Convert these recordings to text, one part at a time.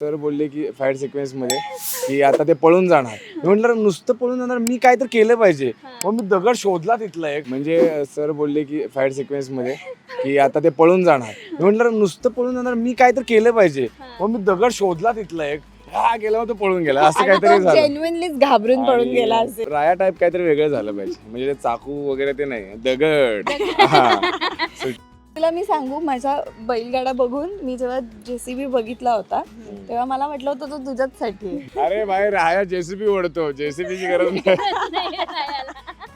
Sir बोलले की fight सिक्वेन्समध्ये की आता ते पळून जाणार. म्हटलं नुसतं पळून जाणार मी काय तर केलं पाहिजे. मग मी दगड शोधला तिथला एक. म्हणजे सर बोलले की फाईट सिक्वेन्समध्ये की आता ते पळून जाणार. म्हटलं नुसतं पळून जाणार मी काय तर केलं पाहिजे. मग मी दगड शोधला तिथला एक. हा गेला तो पळून गेला. असं काहीतरी झालं. घाबरून पळून गेला असेल. राया टाईप काहीतरी वेगळं झालं पाहिजे. म्हणजे चाकू वगैरे ते नाही दगड. हा. तुला मी सांगू माझा बैलगाडा बघून मी जेव्हा जेसीबी बघितला होता तेव्हा मला म्हटलं होतं तो तुझ्याचसाठी आहे. अरे बाहेर राया जेसीबी ओढतो. जेसीबीची गरज नाही.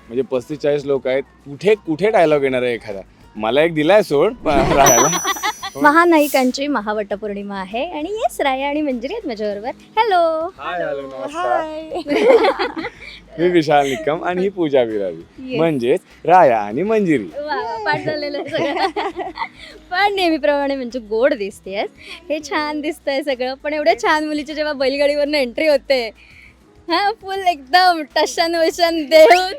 म्हणजे पस्तीस चाळीस लोक आहेत. कुठे कुठे डायलॉग येणार आहे एखादा? मला एक दिलाय सोड राहायला महानायिकांची महावटपौर्णिमा आहे. आणि येस राया आणि मंजिरी आहेत माझ्याबरोबर. हॅलो हाय हॅलो नमस्कार. मी विशाल निकम आणि ही पूजा विरावी Yes. म्हणजेच राया आणि मंजिरी. वा वा, पाठ झालेलं आहे सगळं. पण नेहमीप्रमाणे म्हणजे गोड दिसतेस हे छान दिसतंय सगळं. पण एवढ्या छान मुलीची जेव्हा बैलगाडीवरनं एंट्री होते हा फुल एकदम टशन वशन देऊन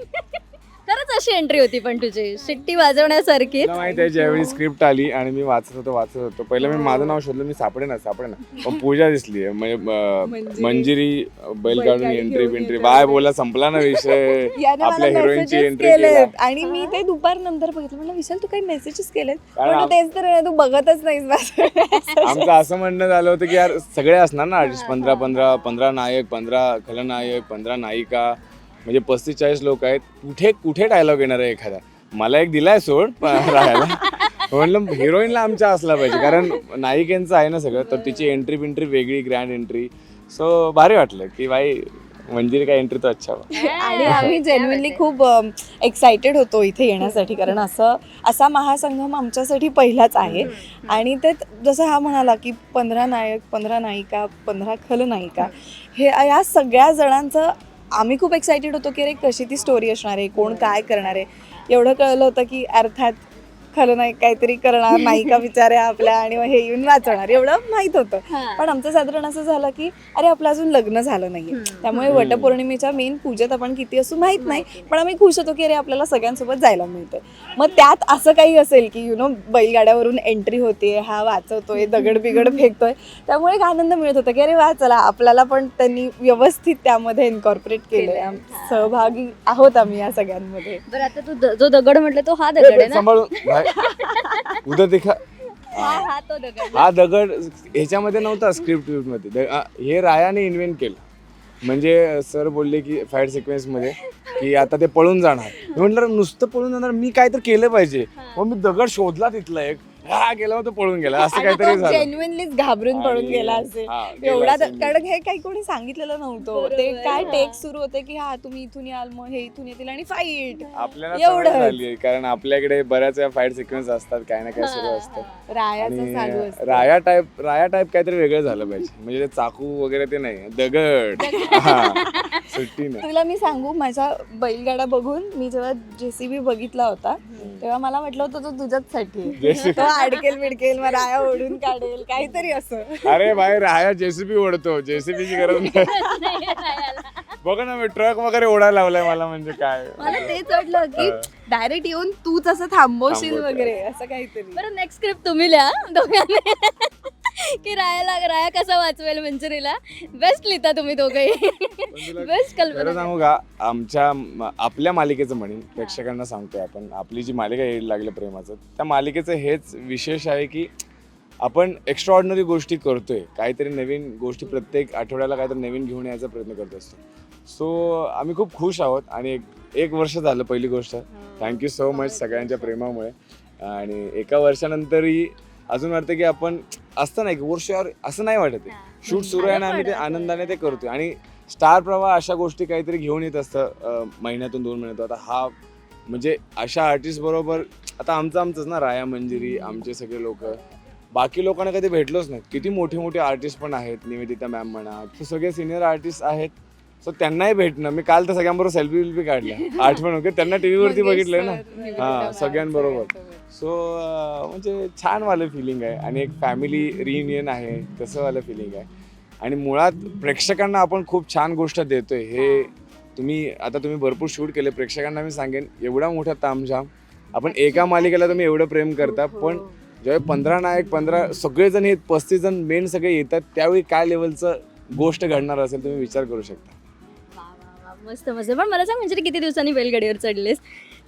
खरंच अशी एंट्री होती पण तुझी. शिट्टी वाजवण्यासारखी. माहीत आहे ज्यावेळी स्क्रिप्ट आली आणि मी वाचत होतो वाचत होतो पहिलं मी माझं नाव शोधलं मी सापडे ना सापडे ना. पण पूजा दिसली म्हणजे अं, मंजिरी. मंजिरी बैल काढून बैलगाडी एंट्री बिंट्री. बाय बोला संपला ना विषय. याने आपल्या मला हिरोईनची एंट्री केला केलेत. आणि मी ते दुपार नंतर बघितलं. म्हणलं विशाल तू काही मेसेजेस केलेत? कारण तेच तर आहे, तू बघतच नाहीस माझं आमचं असं म्हणणं झालं होतं की यार सगळे असणार ना आर्टिस्ट पंधरा पंधरा पंधरा नायक पंधरा खलनायक पंधरा नायिका. म्हणजे पस्तीस चाळीस लोक आहेत कुठे कुठे डायलॉग येणार आहे एखादा? मला एक दिलाय सोड राहायला. म्हणलं हिरोईनला आमच्या असला पाहिजे कारण नायिकेंचं आहे ना सगळं तर तिची एंट्री बिंट्री वेगळी ग्रँड एंट्री सो भारी वाटलं की भाई मंजिरी का एंट्री तो अच्छा हुआ. आणि आम्ही जेन्युनली खूप एक्साइटेड होतो इथे येण्यासाठी कारण असं असा महासंगम आमच्यासाठी पहिलाच आहे. आणि ते जसं हा म्हणाला की पंधरा नायक पंधरा नायिका पंधरा खलनायिका हे या सगळ्या जणांचं आम्ही खूप एक्सायटेड होतो की अरे कशी ती स्टोरी असणार आहे? कोण काय करणार आहे? एवढं कळलं होतं की अर्थात खलनायक काहीतरी करणार नायिका विचाऱ्या आपल्या आणि मग हे येऊन वाचवणार. एवढं माहीत होतं. पण आमचं साधारण असं झालं की अरे आपलं अजून लग्न झालं नाहीये. त्यामुळे वटपौर्णिमेच्या मेन पूजेत आपण किती असू माहीत नाही पण आम्ही खुश होतो की अरे आपल्याला सगळ्यांसोबत जायला मिळतंय. मग त्यात असं काही असेल की यु नो बैलगाड्यावरून एंट्री होते हा वाचवतोय दगड बिगड फेकतोय. त्यामुळे एक आनंद मिळत होता की अरे वा चला आपल्याला पण त्यांनी व्यवस्थित त्यामध्ये इन्कॉर्पोरेट केलंय. सहभागी आहोत आम्ही या सगळ्यांमध्ये. बरं आता तू द- जो दगड म्हटलं तो हा दगड आहे ना? सांभाळून भाई, उद्या देखा हा हा तो दगड. हा दगड ह्याच्यामध्ये नव्हता स्क्रिप्टमध्ये. द- हे रायाने इन्व्हेंट केलं. म्हणजे सर बोलले की फाईट सिक्वेन्समध्ये की आता ते पळून जाणार. मी म्हटलं नुसतं पळून जाणार मी काय तर केलं पाहिजे. मग मी दगड शोधला तिथला एक. हा गेला मग तो पळून गेला. असं काहीतरी झालं. जेन्युनलीच घाबरून पळून आणि- गेला असेल हा, गेला एवढा असेल. कारण हे काही कोणी सांगितलेलं नव्हतं. बरोबर, ते काय. टेक सुरू होते की हा तुम्ही इथून याल मग हे इथून येतील आणि फाईट आपल्याला एवढंच. सवय झाली कारण आपल्याकडे बऱ्याच फाईट सिक्वेन्स असतात काय ना काय सुरू असतं. रायाचं चालू आणि असतं. राया टाईप राया टाईप काहीतरी वेगळं झालं पाहिजे. म्हणजे ते चाकू वगैरे ते नाही दगड. हा. सुट्टी नाही. तुला मी सांगू माझा बैलगाडा बघून मी जेव्हा जेसीबी बघितला होता तेव्हा मला म्हटलं होतं तो तुझ्याचसाठी आहे. JCB. तो अडकेल बिडकेल मग राया ओढून काढेल काहीतरी असं. अरे बाहेर राया जेसीबी ओढतो. जेसीबीची गरज नाही. बघा ना मी ट्रक वगैरे ओढायला लावलाय मला म्हणजे काय. मला तेच वाटलं की डायरेक्ट येऊन तूच असं थांबवशील. वगैरे असं काहीतरी. बरं नेक्स्ट स्क्रिप्ट तुम्ही लिहा दोघांनी. की रायाला राया कसा वाचवेल मंजुरीला? बेस्ट लिहिता तुम्ही दोघंही. बेस्ट खरं कल्पना. सांगू का आमच्या म- आपल्या मालिकेचं म्हणेन प्रेक्षकांना सांगतोय आपण आपली जी मालिका येईल लागलं प्रेमाचं त्या मालिकेचं हेच विशेष आहे की आपण एक्स्ट्रा ऑर्डिनरी गोष्टी करतोय. काहीतरी नवीन गोष्टी प्रत्येक आठवड्याला काहीतरी नवीन घेऊन यायचा प्रयत्न करत असतो. सो आम्ही खूप खुश आहोत आणि एक एक वर्ष झालं पहिली गोष्ट. थँक्यू सो मच सगळ्यांच्या प्रेमामुळे. आणि एका वर्षानंतरही अजून वाटतं की आपण असतं नाही की वर्षावर असं नाही वाटत शूट सुरू आहे ना आम्ही ते आनंदाने ते करतोय. आणि स्टार प्रवाह अशा गोष्टी काहीतरी घेऊन येत असतं अं, महिन्यातून दोन महिन्यातून. आता हा म्हणजे अशा आर्टिस्ट बरोबर आता आमचं आमचंच ना राया मंजिरी आमचे सगळे लोक. बाकी लोकांना कधी भेटलोच नाही किती मोठे मोठे आर्टिस्ट पण आहेत निवेदिता मॅम म्हणा सगळे सिनियर आर्टिस्ट आहेत. सो त्यांनाही भेटणं. मी काल तर सगळ्यांबरोबर सेल्फी विल्फी काढल्या आठवण वगैरे त्यांना टी व्हीवरती बघितलंय ना. हा सगळ्यांबरोबर. सो म्हणजे छान वालं फिलिंग आहे. आणि एक फॅमिली रियुनियन आहे. तसं वालं फिलिंग आहे. आणि मुळात प्रेक्षकांना आपण खूप छान गोष्ट देतोय. हे तुम्ही आता तुम्ही भरपूर शूट केले. प्रेक्षकांना मी सांगेन एवढा मोठा तामझाम. आपण एका मालिकेला तुम्ही एवढं प्रेम करता. पण जेव्हा पंधरा नायक पंधरा सगळेजण हे पस्तीस जण मेन सगळे येतात त्यावेळी काय लेवलचं गोष्ट घडणार असेल तुम्ही विचार करू शकता. मस्त मस्त. पण मला सांग म्हणजे किती दिवसांनी बैलगाडीवर चढलेस?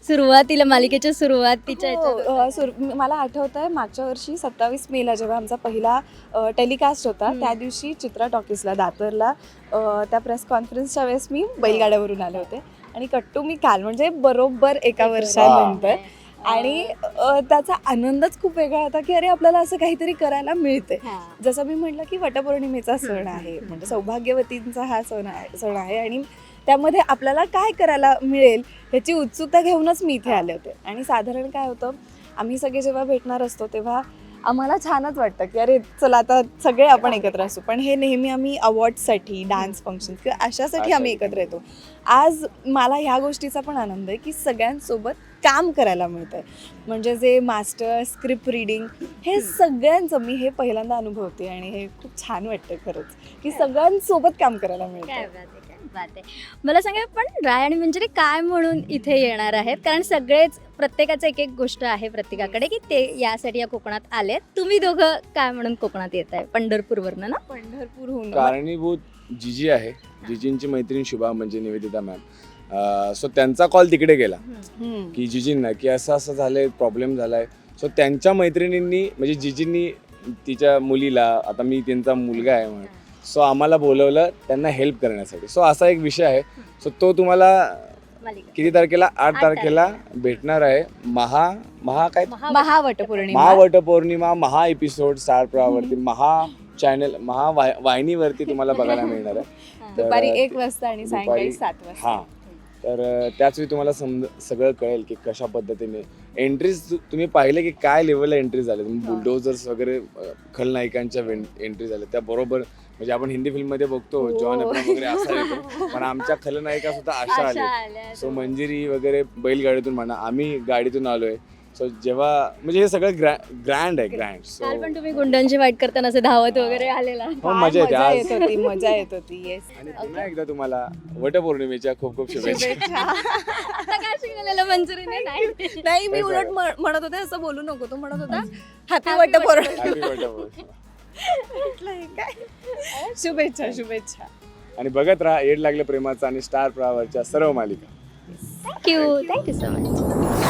सुरुवातीला मालिकेच्या सुरुवातीच्या हो, अ, सुर- मला आठवत आहे मागच्या वर्षी सत्तावीस मेला जेव्हा आमचा पहिला टेलिकास्ट होता हम्म. त्या दिवशी चित्रा टॉकीजला दादरला अ, त्या प्रेस कॉन्फरन्सच्या वेळेस मी बैलगाड्यावरून आले होते. आणि कट्टू मी काल म्हणजे बरोबर एका वर्षानंतर. आणि अ, त्याचा आनंदच खूप वेगळा होता की अरे आपल्याला असं काहीतरी करायला मिळते हा. जसं मी म्हटलं की वटपौर्णिमेचा सण आहे म्हणजे सौभाग्यवतींचा हा सण आहे सण आहे. आणि त्यामध्ये आपल्याला काय करायला मिळेल ह्याची उत्सुकता घेऊनच मी इथे आले होते. आणि साधारण काय होतं आम्ही सगळे जेव्हा भेटणार असतो तेव्हा आम्हाला छानच वाटतं की अरे चला आता सगळे आपण एकत्र असू. पण हे नेहमी आम्ही अवॉर्डसाठी डान्स फंक्शन किंवा अशासाठी आम्ही एकत्र येतो. आज मला ह्या गोष्टीचा पण आनंद आहे की सगळ्यांसोबत काम करायला मिळतंय. म्हणजे जे मास्टर स्क्रिप्ट रिडिंग हे सगळ्यांचं मी हे पहिल्यांदा अनुभवते आणि हे खूप छान वाटतं खरंच की सगळ्यांसोबत काम करायला मिळतं बात आहे मला सांगा पण राय आणि मंजिरी काय म्हणून इथे येणार आहेत? कारण सगळेच प्रत्येकाचं एक एक गोष्ट आहे प्रत्येकाकडे की ते यासाठी या कोकणात आले तुम्ही दोघं काय म्हणून कोकणात येत आहे पंढरपूरवरनं ना? पंढरपूरहून. कारणीभूत जिजी आहे. जिजींची मैत्रीण शुभा म्हणजे निवेदिता मॅम. सो त्यांचा कॉल तिकडे गेला. की जिजींना की असं असं झालंय प्रॉब्लेम झालाय. सो त्यांच्या मैत्रिणींनी म्हणजे जिजींनी तिच्या मुलीला आता मी त्यांचा मुलगा आहे म्हणून सो आम्हाला बोलवलं त्यांना हेल्प करण्यासाठी. सो असा एक विषय आहे. सो तो तुम्हाला किती तारखेला? आठ तारखेला भेटणार आहे. महा महा काय? महा- महावटपौर्णिमा. महावटपौर्णिमा महा एपिसोड स्टार प्रवाहावरती. महा चॅनल महा वाहिनीवरती तुम्हाला बघायला मिळणार आहे. हा. तर- दुपारी एक वाजता आणि सायंकाळी सात वाजता. हां. तर त्याच वेळी तुम्हाला समज सगळं कळेल की कशा पद्धतीने. एंट्रीज तुम्ही पाहिले की काय लेवलला एंट्री झाले हा. बुलडोजर्स वगैरे खलनायिकांच्या एंट्री झाल्या त्या बरोबर म्हणजे आपण हिंदी फिल्ममध्ये बघतो हो. जॉन अब्राहम वगैरे असा येतो. पण आमच्या खलनायिका सुद्धा अशा आल्या. आल्या सो मंजिरी वगैरे बैलगाडीतून म्हणा आम्ही गाडीतून आलोय. सो जेव्हा म्हणजे हे सगळं ग्रँड आहे ग्रँड सो काल पण तुम्ही गुंडांची वाईट करताना असं धावत वगैरे आलेला. हो मजा येते. मजा आज येत होती मजा येत होती येस आणि पुन्हा एकदा तुम्हाला वटपौर्णिमेच्या खूप खूप शुभेच्छा. शुभेच्छा. आता काय शिकलेलं मंजुरीने? नाही. नाही मी उलट म्हणत होते असं बोलू नको. तो म्हणत होता happy Happy Vatpaurnima. Happy Vatpaurnima. म्हटलं, हे काय? शुभेच्छा शुभेच्छा. आणि बघत राहा येड लागलं प्रेमाचा आणि स्टार प्रवाहावरच्या सर्व मालिका. Thank you thank you so much